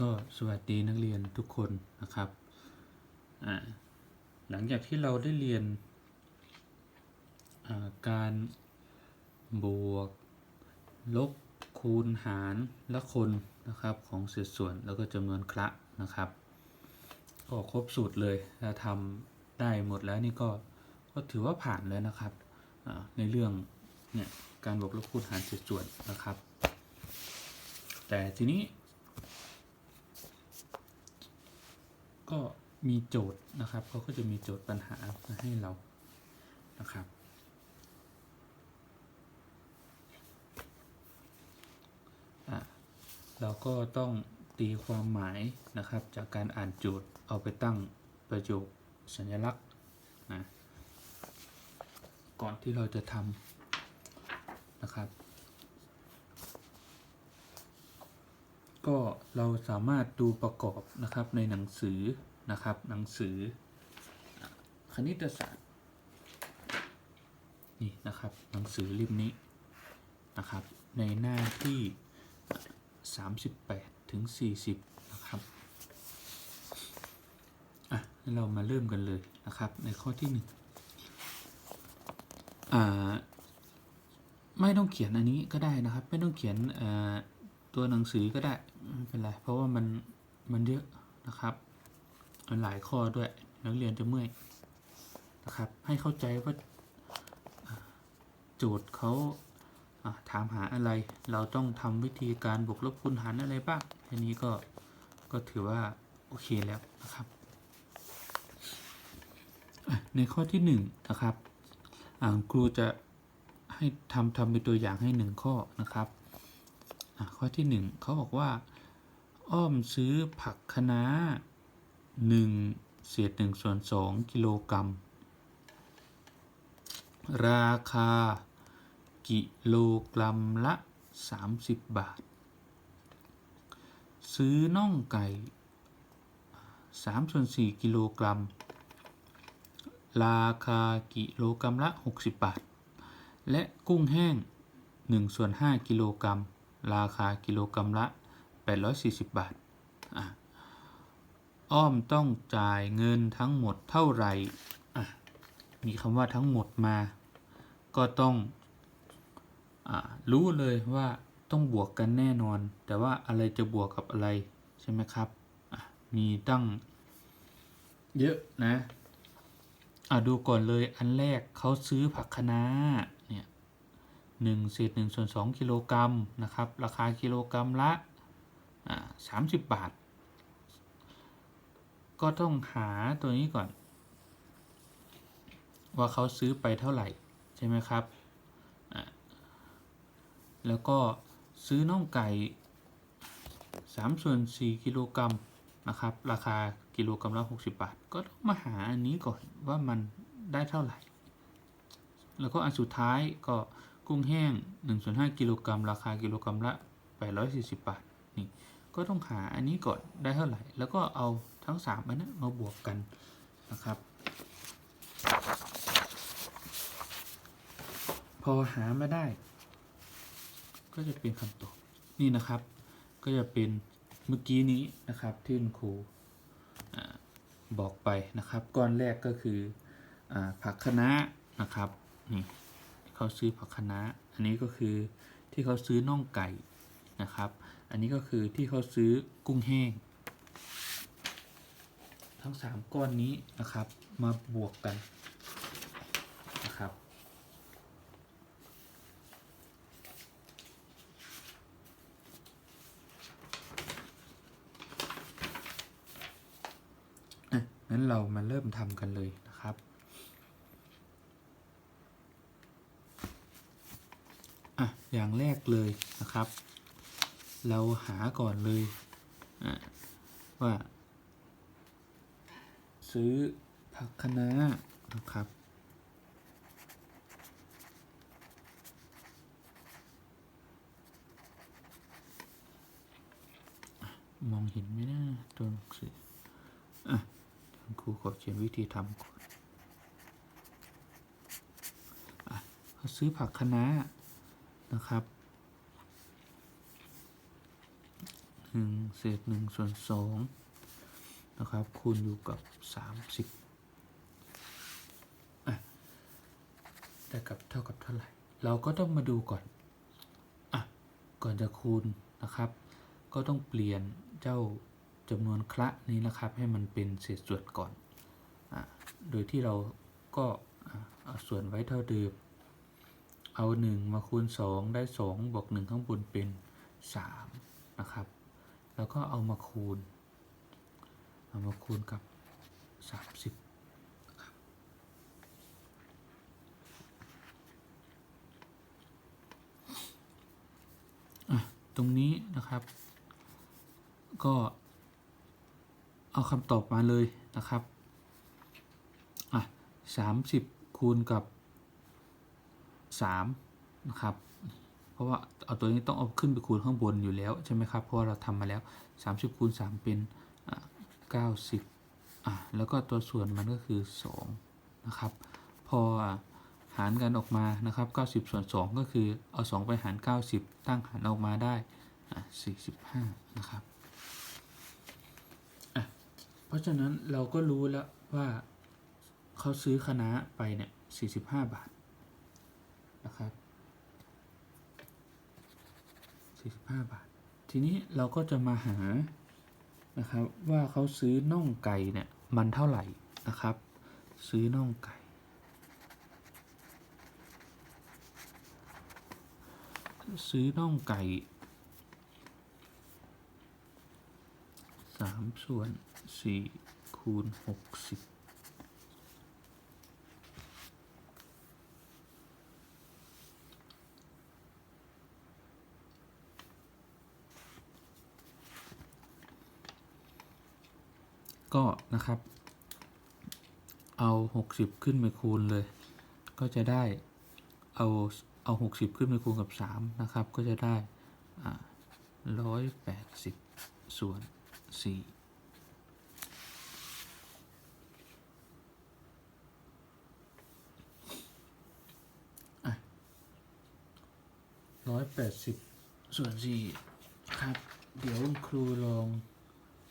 ก็สวัสดีนักเรียนทุกคนนะครับหลังจากที่เราได้เรียนาการบวก ลบคูณหารและคนนะครับของเศษส่วนแล้วก็จำนวนคละนะครับก็ครบสูตรเลยถ้าทำได้หมดแล้วนี่ก็ก็ถือว่าผ่านแล้วนะครับในเรื่องเนี่ยการบวกลบคูณหารเศษส่วนนะครับ แต่ทีนี้ ก็มีโจทย์นะครับเขาก็จะมีโจทย์ปัญหามาให้เรานะครับ เราก็ต้องตีความหมายนะครับ จากการอ่านโจทย์เอาไปตั้งประโยคสัญลักษณ์นะก่อนที่เราจะทำนะครับ ก็เราสามารถดูประกอบนะครับในหนังสือ นะครับ หนังสืออะคณิตศาสตร์นี่นะครับหนังสือเล่มนี้นะครับ ในหน้าที่ 38 ถึง 40 นะครับอะงั้นเรามาเริ่มกันเลยนะครับ ในข้อที่หนึ่งอ่าไม่ต้องเขียนอันนี้ก็ได้นะครับ ไม่ต้องเขียนเอ่อตัวหนังสือก็ได้ไม่เป็นไรเพราะว่ามันมันเยอะนะครับมัน หลายข้อด้วยนักเรียนจะเมื่อยนะครับ ให้เข้าใจว่าโจทย์เขาถามหาอะไร เราต้องทำวิธีการบวกลบคูณหารอะไรบ้างทีนี้ก็ก็ถือว่า โอเคแล้วนะครับ ในข้อที่หนึ่งนะครับครูจะให้ทำทำเป็นตัวอย่างให้หนึ่งข้อนะครับข้อที่หนึ่งเขาบอกว่า อ้อมซื้อผักคะน้า หนึ่งเศษหนึ่งส่วนสองกิโลกรัม ราคา กิโลกรัมละ 30 บาท ซื้อน่องไก่3ส่วน4กิโลกรัม ราคากิโลกรัมละ 60 บาท และกุ้งแห้ง1ส่วน5กิโลกรัม ราคากิโลกรัมละ 840 บาทอะ อ้อมต้องจ่ายเงินทั้งหมดเท่าไหร่มีคำว่าทั้งหมดมา ก็ต้องอรู้เลยว่าต้องบวกกันแน่นอน แต่ว่าอะไรจะบวกกับอะไร ใช่ไหมครับมีตั้งเยอะนะอะดูก่อนเลยอันแรกเขาซื้อผักคะน้าเนี่ยหนึ่งเศษหนึ่งส่วนสองกิโลกรัมนะครับ ราคากิโลกรัมละสามสิบบาท ก็ต้องหาตัวนี้ก่อน ว่าเขาซื้อไปเท่าไหร่ ใช่ไหมครับ แล้วก็ซื้อน่องไก่สามส่วนสี่กิโลกรัมนะครับ ราคากิโลกรัมละ60 บาท ก็ต้องมาหาอันนี้ก่อนว่ามันได้เท่าไหร่ แล้วก็อันสุดท้ายก็กุ้งแห้ง1ส่วน5กิโลกรัมราคากิโลกรัมละ840 บาทนี่ ก็ต้องหาอันนี้ก่อนได้เท่าไหร่ แล้วก็เอาทั้ง 3 อันนั้นมาบวกกันนะครับ พอหามาได้ ก็จะเป็นคำตอบนี่นะครับ ก็จะเป็นเมื่อกี้นี้นะครับที่คุณครูบอกไปนะครับ ก้อนแรกก็คืออผักคะน้านะครับนี่เขาซื้อผักคะน้าอันนี้ก็คือที่เขาซื้อน่องไก่นะครับ อันนี้ก็คือที่เขาซื้อกุ้งแห้ง ทั้งสามก้อนนี้นะครับ มาบวกกันนะครับอะงั้นเรามาเริ่มทำกันเลยนะครับอะอย่างแรกเลยนะครับ เราหาก่อนเลยว่า ซื้อผักคะน้านะครับ มองเห็นไหมนะตัวหนังสืออะครูขอเขียนวิธีทำก่อนอะเขาซื้อผักคะน้านะครับ หนึ่งเศษหนึ่งส่วนสองนะครับ คูณอยู่กับสามสิบอะได้กับเท่ากับเท่าไหร่ เราก็ต้องมาดูก่อนอะก่อนจะคูณนะครับ ก็ต้องเปลี่ยนเจ้าจำนวนคละนี้นะครับ ให้มันเป็นเศษส่วนก่อนอะโดยที่เราก็เอาส่วนไว้เท่าเดิมเอา 1 มาคูณ 2 ได้ 2บวก1ข้างบนเป็น 3 นะครับ แล้วก็เอามาคูณ เอามาคูณกับ 30ครับตรงนี้นะครับ ก็เอาคำตอบมาเลยนะครับอะ30 คูณกับ 3 นะครับ เพราะว่าเอาตัวนี้ต้องเอาขึ้นไปคูณข้างบนอยู่แล้วใช่ไหมครับ เพราะว่าเราทำมาแล้ว 30คูณ3เป็นอะ90อะแล้วก็ตัวส่วนมันก็คือ2นะครับ พอหารกันออกมานะครับ 90 ส่วน 2 ก็คือเอา 2 ไปหาร 90 ตั้งหารออกมาได้อะ45 นะครับอะเพราะฉะนั้นเราก็รู้แล้วว่าเขาซื้อคณะไปเนี่ย45 บาทนะครับ 45 บาท ทีนี้เราก็จะมาหานะครับว่าเขาซื้อน่องไก่เนี่ยมันเท่าไหร่นะครับ ซื้อน่องไก่ ซื้อน่องไก่สามส่วนสี่คูณห ก็นะครับ เอา 60 ขึ้นไปคูณเลย ก็จะได้เอาเอา 60 ขึ้นไปคูณกับ 3 นะครับ ก็จะได้อ่า180ส่วน4อะ180ส่วน4ครับ เดี๋ยวครูลอง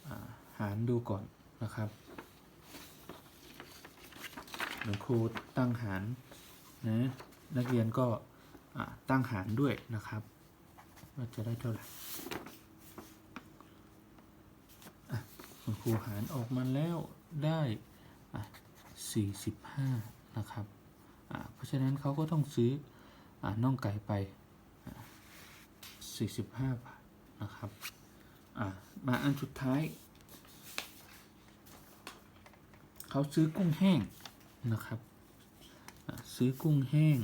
อาหารดูก่อน นะครับหลวงครูตั้งหารนะนักเรียนก็ตั้งหารด้วยนะครับ ว่าจะได้เท่าไหร่อะคุณครูหารออกมาแล้วได้อะ45 นะครับ เพราะฉะนั้นเขาก็ต้องซื้ออน่องไก่ไปอะ45 บาทนะครับ มาอันสุดท้าย เขาซื้อกุ้งแห้งนะครับซื้อกุ้งแห้ง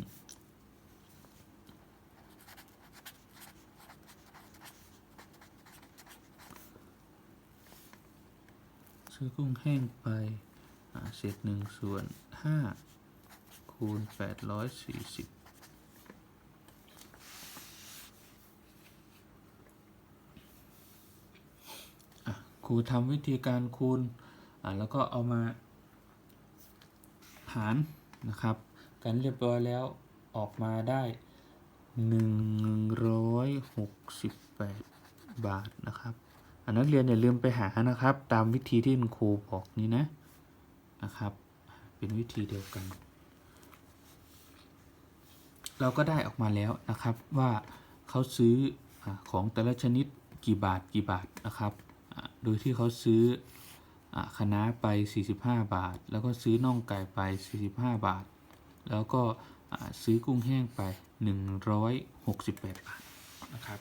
ซื้อกุ้งแห้งไปเศษหนึ่งส่วนห้าคูณแปดร้อยสี่สิบครูทำวิธีการคูณ แล้วก็เอามา หารนะครับกันเรียบร้อยแล้วออกมาได้ 168 บาทนะครับอันนักเรียนอย่าลืมไปหานะครับ ตามวิธีที่คุณครูบอกนี้นะนะครับ เป็นวิธีเดียวกัน เราก็ได้ออกมาแล้วนะครับว่าเขาซื้อของแต่ละชนิดกี่บาทกี่บาทนะครับ โดยที่เขาซื้อ อ่าคะไป 45 บาท แล้วก็ซื้อน่องไก่ไป 45 บาท แล้วก็ซื้อกุ้งแห้งไป 168 บาทนะครับ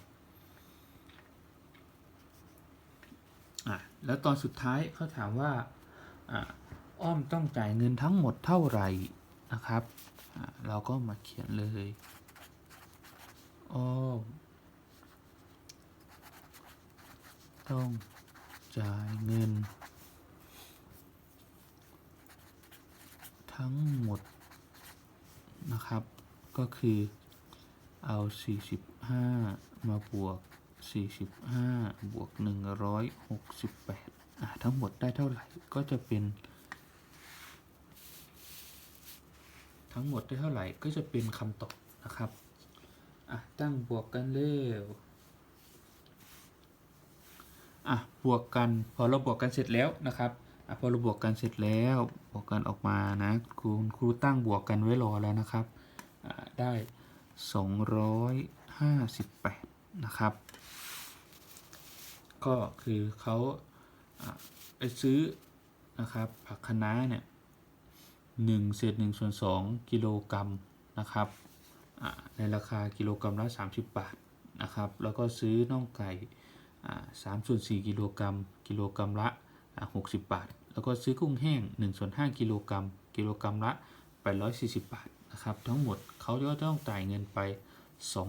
แล้วตอนสุดท้ายเขาถามว่าอ้อมต้องจ่ายเงินทั้งหมดเท่าไหร่นะครับเราก็มาเขียนเลยอ้อมต้องจ่ายเงิน ทั้งหมดนะครับ ก็คือเอา 45 มาบวก 45 บวก 168อะทั้งหมดได้เท่าไหร่ก็จะเป็น ทั้งหมดได้เท่าไหร่ก็จะเป็นคำตอบนะครับอะตั้งบวกกันเร็วอะบวกกันพอเราบวกกันเสร็จแล้วนะครับ พอเราบวกกันเสร็จแล้วบวกกันออกมานะครูครูตั้งบวกกันไว้รอแล้วนะครับอ่าได้ 258 นะครับ ก็คือเขาไปซื้อนะครับผักคะน้าเนี่ยหนึ่งเศษหนึ่งส่วนสองกิโลกรัมนะครับในราคากิโลกรัมละ 30 บาทนะครับ แล้วก็ซื้อน่องไก่สามส่วนสี่กิโลกรัมกิโลกรัมละหกสิบบาท แล้วก็ซื้อกุ้งแห้ง1ส่วน5กิโลกรัมกิโลกรัมละ 840 บาทนะครับ ทั้งหมดเขาก็ต้องจ่ายเงินไป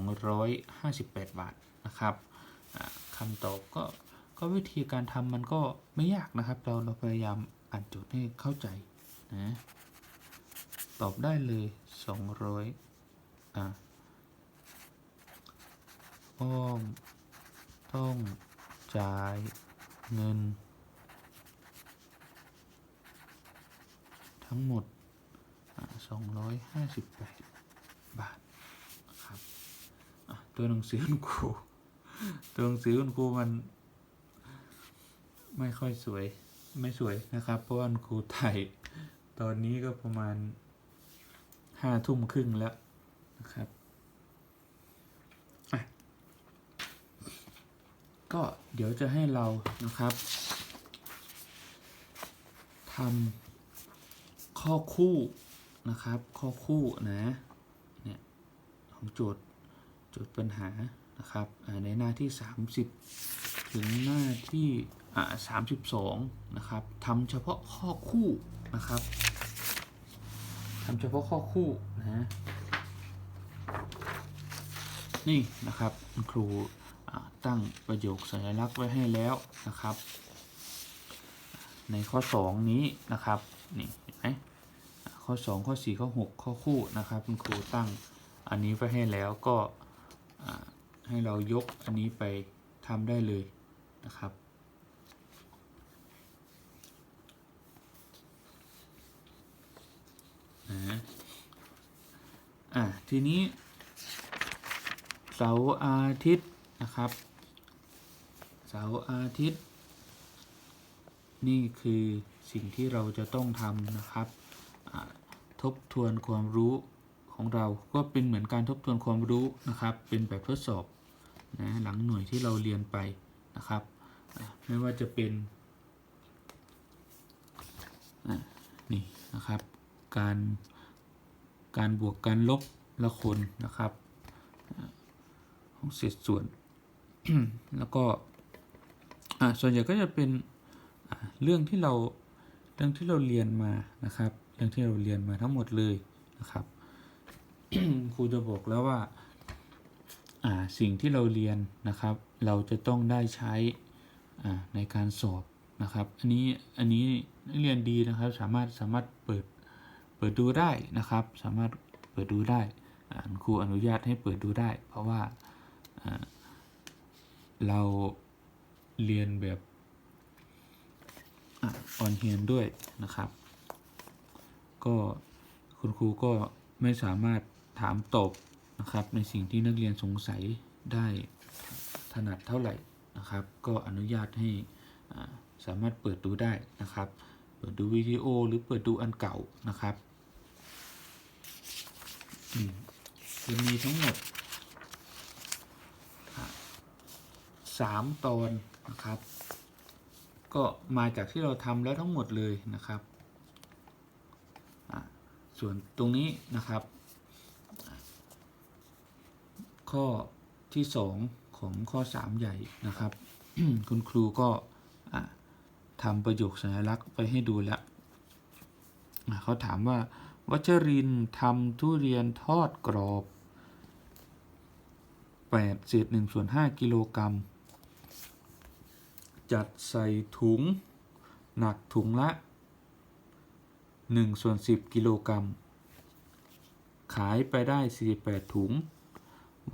258 บาทนะครับคำตอบก็ก็วิธีการทำมันก็ไม่ยากนะครับ เราเราพยายามอ่านโจทย์ให้เข้าใจนะตอบได้เลย 200อ่าอ้อมต้องจ่ายเงิน ทั้งหมดสองร้อยห้าสิบแปดบาทครับตัวหนังสือคุณครูตัวหนังสือคุณครูมัน ไม่ค่อยสวยไม่สวยนะครับ เพราะว่าคุณครูไทยตอนนี้ก็ประมาณห้าทุ่มครึ่งแล้วนะครับก็เดี๋ยวจะให้เรานะครับทำ ข้อคู่นะครับ ข้อคู่นะเนี่ยของโจทย์โจทย์ปัญหานะครับในหน้าที่ 30 ถึงหน้าที่อ่า32นะครับทำเฉพาะข้อคู่นะครับทำเฉพาะข้อคู่นะนี่นะครับครูตั้งประโยคสัญลักษณ์ไว้ให้แล้วนะครับ ในข้อ 2 นี้นะครับ นี่เห็นไหม ข้อ 2 ข้อ 4 ข้อ 6 ข้อคู่นะครับ คุณครูตั้งอันนี้ไว้ให้แล้วก็ให้เรายกอันนี้ไปทำได้เลยนะครับ นะอะทีนี้ เสาร์อาทิตย์นะครับ เสาร์อาทิตย์ นี่คือสิ่งที่เราจะต้องทำนะครับ ทบทวนความรู้ของเรา ก็เป็นเหมือนการทบทวนความรู้นะครับ เป็นแบบทดสอบนะหลังหน่วยที่เราเรียนไปนะครับ ไม่ว่าจะเป็นนี่นะครับ การการบวกการลบละคนนะครับของเศษส่วน แล้วก็ส่วนใหญ่ก็จะเป็นเรื่องที่เราเรื่องที่เราเรียนมานะครับ เรื่องที่เราเรียนมาทั้งหมดเลยนะครับครูจะบอกแล้วว่าอ่าสิ่งที่เราเรียนนะครับ เราจะต้องได้ใช้อ่าในการสอบนะครับ อันนี้อันนี้นักเรียนดีนะครับ สามารถสามารถเปิดเปิดดูได้นะครับ สามารถเปิดดูได้ครูอนุญาตให้เปิดดูได้ เพราะว่าอ่าเราเรียนแบบออนเฮียนด้วยนะครับ ก็คุณครูก็ไม่สามารถถามตอบนะครับ ในสิ่งที่นักเรียนสงสัยได้ถนัดเท่าไหร่นะครับ ก็อนุญาตให้สามารถเปิดดูได้นะครับ เปิดดูวิดีโอหรือเปิดดูอันเก่านะครับจะมีทั้งหมดสามตอนนะครับ ก็มาจากที่เราทำแล้วทั้งหมดเลยนะครับ ส่วนตรงนี้นะครับ ข้อที่สองของข้อ 3 ใหญ่นะครับ คุณครูก็ทำประโยคสัญลักษณ์ไปให้ดูแล้วเขาถามว่า วัชรินทร์ทำทุเรียนทอดกรอบ8เศษ1ส่วน5กิโลกรัม จัดใส่ถุง หนักถุงละ 1ส่วน10 กิโลกรัม ขายไปได้ 48 ถุง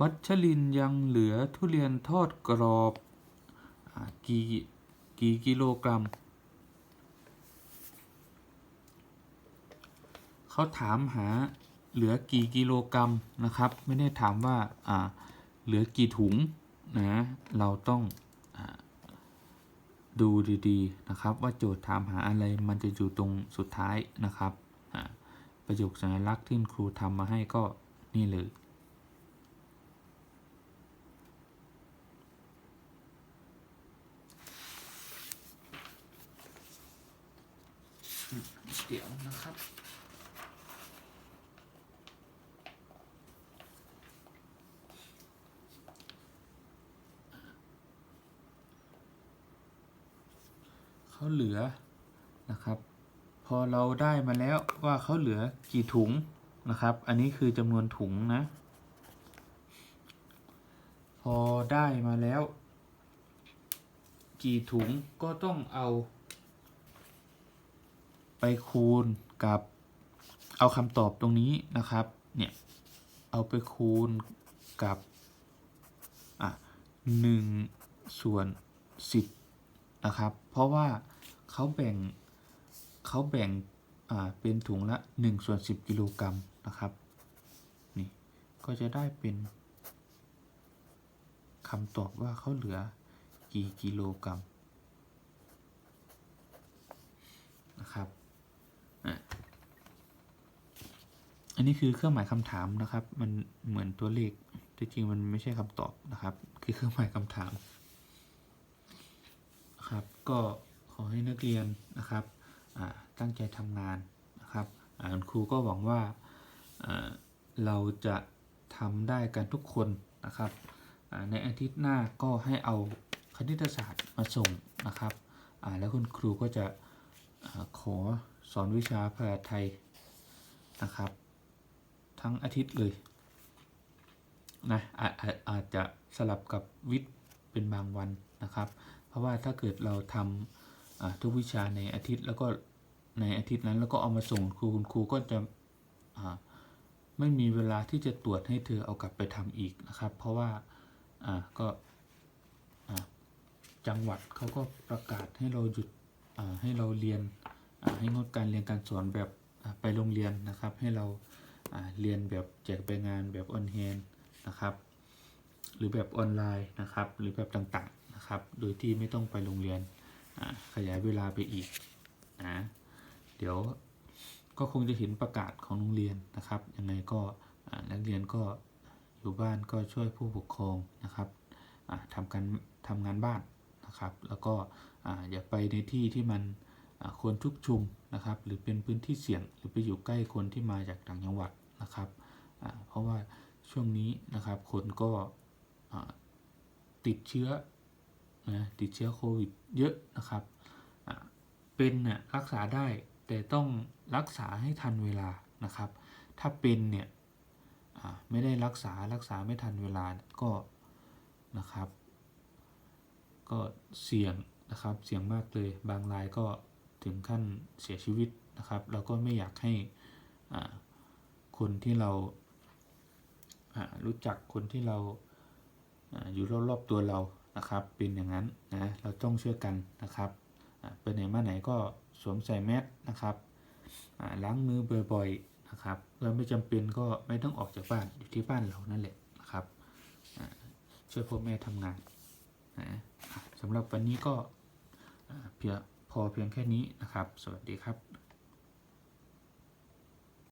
วัชรินยังเหลือทุเรียนทอดกรอบอกี่กี่กิโลกรัม เขาถามหาเหลือกี่กิโลกรัมนะครับ ไม่ได้ถามว่า อ่า เหลือกี่ถุงนะ เราต้อง ดูดีๆนะครับ ว่าโจทย์ถามหาอะไรมันจะอยู่ตรงสุดท้ายนะครับประโยคสัญลักษณ์ที่คุณครูทำมาให้ก็นี่เลยเดี๋ยวนะครับ เขาเหลือนะครับ พอเราได้มาแล้วว่าเขาเหลือกี่ถุงนะครับ อันนี้คือจำนวนถุงนะ พอได้มาแล้ว กี่ถุงก็ต้องเอา ไปคูณกับเอาคำตอบตรงนี้นะครับ เนี่ย เอาไปคูณกับ อะหนึ่งส่วนสิบนะครับ เพราะว่า เขาแบ่งเขาแบ่งอ่าเป็นถุงละหนึ่งส่วนสิบกิโลกรัมนะครับนี่ก็จะได้เป็นคำตอบว่าเขาเหลือกี่กิโลกรัมนะครับอันนี้คือเครื่องหมายคำถามนะครับ มันเหมือนตัวเลขที่จริงมันไม่ใช่คำตอบนะครับ คือเครื่องหมายคำถามนะครับก็ อให้นักเรียนนะครับตั้งใจทำงานนะครับคุณครูก็หวังว่าเราจะทำได้กันทุกคนนะครับในอาทิตย์หน้าก็ให้เอาคณิตศาสตร์มาส่งนะครับแล้วคุณครูก็จะอขอสอนวิชาภาษาไทยนะครับ ทั้งอาทิตย์เลยนะอาจอาจอาจจะสลับกับวิทย์เป็นบางวันนะครับ เพราะว่าถ้าเกิดเราทำอ่า ทุกวิชาในอาทิตย์แล้วก็ในอาทิตย์นั้นแล้วก็เอามาส่งครูคุณครูก็จะไม่มีเวลาที่จะตรวจให้เธอเอากลับไปทำอีกนะครับ เพราะว่าก็จังหวัดเขาก็ประกาศให้เราหยุดให้เราเรียนให้งดการเรียนการสอนแบบไปโรงเรียนนะครับ ให้เราเรียนแบบแจกใบงานแบบออนแฮนนะครับ หรือแบบออนไลน์นะครับ หรือแบบต่างๆนะครับ โดยที่ไม่ต้องไปโรงเรียน ขยายเวลาไปอีกนะเดี๋ยวก็คงจะเห็นประกาศของโรงเรียนนะครับยังไงก็นักเรียนก็อยู่บ้านก็ช่วยผู้ปกครองนะครับทำการทำงานบ้านนะครับ แล้วก็อย่าไปในที่ที่มันควรชุกชุมนะครับ หรือเป็นพื้นที่เสี่ยง หรือไปอยู่ใกล้คนที่มาจากต่างจังหวัดนะครับเพราะว่าช่วงนี้นะครับคนก็ติดเชื้อ นะติดเชื้อโควิดเยอะนะครับเป็นน่ะรักษาได้แต่ต้องรักษาให้ทันเวลานะครับ ถ้าเป็นเนี่ยไม่ได้รักษารักษาไม่ทันเวลาก็นะครับ ก็เสี่ยงนะครับเสี่ยงมากเลยบางรายก็ถึงขั้นเสียชีวิตนะครับเราก็ไม่อยากให้คนที่เรารู้จักคนที่เราอยู่รอบๆตัวเรา นะครับเป็นอย่างนั้นนะเราต้องช่วยกันนะครับไปไหนมาไหนก็สวมใส่แมสนะครับล้างมือบ่อยๆนะครับเราไม่จำเป็นก็ไม่ต้องออกจากบ้านอยู่ที่บ้านเรานั่นแหละนะครับช่วยพ่อแม่ทำงานนะสำหรับวันนี้ก็เพียงพอเพียงแค่นี้นะครับ สวัสดีครับ